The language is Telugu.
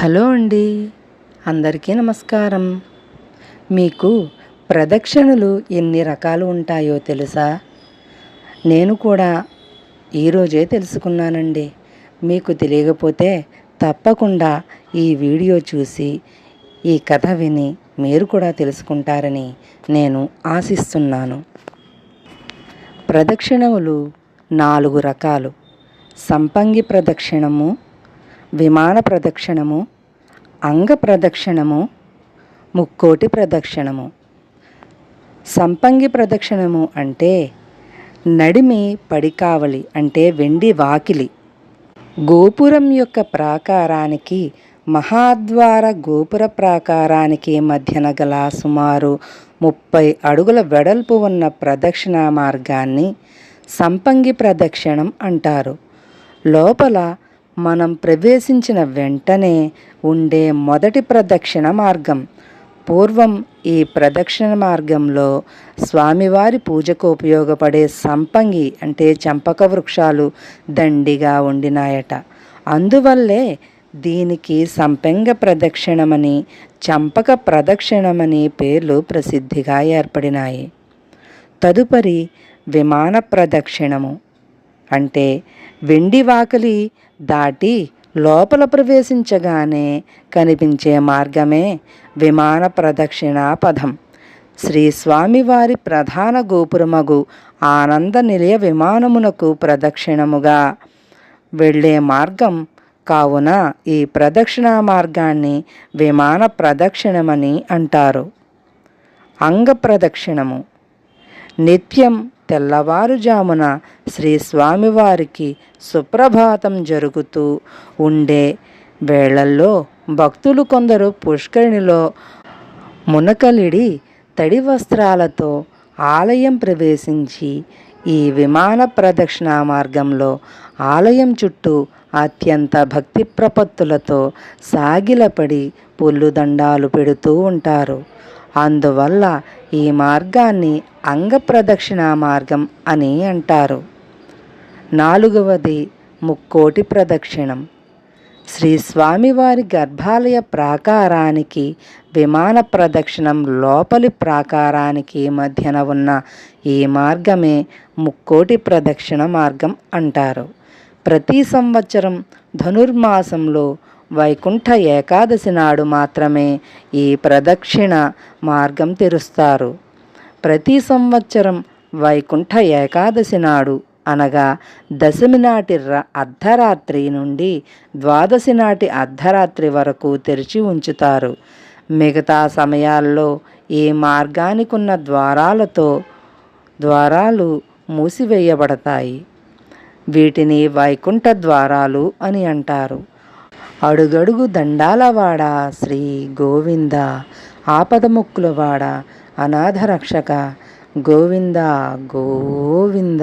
హలో అండి. అందరికీ నమస్కారం. మీకు ప్రదక్షిణలు ఎన్ని రకాలు ఉంటాయో తెలుసా? నేను కూడా ఈరోజే తెలుసుకున్నానండి. మీకు తెలియకపోతే తప్పకుండా ఈ వీడియో చూసి ఈ కథ విని మీరు కూడా తెలుసుకుంటారని నేను ఆశిస్తున్నాను. ప్రదక్షిణములు నాలుగు రకాలు. సంపంగి ప్రదక్షిణము విమాన ప్రదక్షిణము అంగ ప్రదక్షిణము ముక్కోటి ప్రదక్షిణము. సంపంగి ప్రదక్షిణము అంటే నడిమి పడికావలి అంటే వెండి వాకిలి. గోపురం యొక్క ప్రాకారానికి మహాద్వార గోపుర ప్రాకారానికి మధ్యన గల సుమారు ముప్పై అడుగుల వెడల్పు ఉన్న ప్రదక్షిణ మార్గాన్ని సంపంగి ప్రదక్షిణం అంటారు. లోపల మనం ప్రవేశించిన వెంటనే ఉండే మొదటి ప్రదక్షిణ మార్గం. పూర్వం ఈ ప్రదక్షిణ మార్గంలో స్వామివారి పూజకు ఉపయోగపడే సంపంగి అంటే చంపక వృక్షాలు దండిగా ఉండినాయట. అందువల్లే దీనికి సంపెంగ ప్రదక్షిణమని చంపక ప్రదక్షిణమని పేర్లు ప్రసిద్ధిగా ఏర్పడినాయి. తదుపరి విమాన ప్రదక్షిణము. అంటే వెండి వాకలి దాటి లోపల ప్రవేశించగానే కనిపించే మార్గమే విమాన ప్రదక్షిణా పదం శ్రీ స్వామివారి ప్రధాన గోపురమగు ఆనంద నిలయ విమానమునకు ప్రదక్షిణముగా వెళ్ళే మార్గం కావున ఈ ప్రదక్షిణా మార్గాన్ని విమాన ప్రదక్షిణమని అంటారు. అంగ ప్రదక్షిణము. నిత్యం తెల్లవారుజామున శ్రీ స్వామివారికి సుప్రభాతం జరుగుతూ ఉండే వేళల్లో భక్తులు కొందరు పుష్కరిణిలో మునకలిడి తడి వస్త్రాలతో ఆలయం ప్రవేశించి ఈ విమాన ప్రదక్షిణ మార్గంలో ఆలయం చుట్టూ అత్యంత భక్తి ప్రపత్తులతో సాగిలపడి పుల్లుదండాలు పెడుతూ ఉంటారు. అందువల్ల ఈ మార్గాన్ని అంగప్రదక్షిణా మార్గం అని అంటారు. నాలుగవది ముక్కోటి ప్రదక్షిణం. శ్రీ స్వామివారి గర్భాలయ ప్రాకారానికి విమాన ప్రదక్షిణం లోపలి ప్రాకారానికి మధ్యన ఉన్న ఈ మార్గమే ముక్కోటి ప్రదక్షిణ మార్గం అంటారు. ప్రతి సంవత్సరం ధనుర్మాసంలో వైకుంఠ ఏకాదశి నాడు మాత్రమే ఈ ప్రదక్షిణ మార్గం తెరుస్తారు. ప్రతి సంవత్సరం వైకుంఠ ఏకాదశి నాడు అనగా దశమి నాటి అర్ధరాత్రి నుండి ద్వాదశి నాటి అర్ధరాత్రి వరకు తెరిచి ఉంచుతారు. మిగతా సమయాల్లో ఈ మార్గానికి ఉన్న ద్వారాలతో ద్వారాలు మూసివేయబడతాయి. వీటిని వైకుంఠ ద్వారాలు అని అంటారు. అడుగడుగు దండాలవాడ శ్రీ గోవింద ఆపదముక్కులవాడ అనాథ రక్షక గోవింద గోవింద.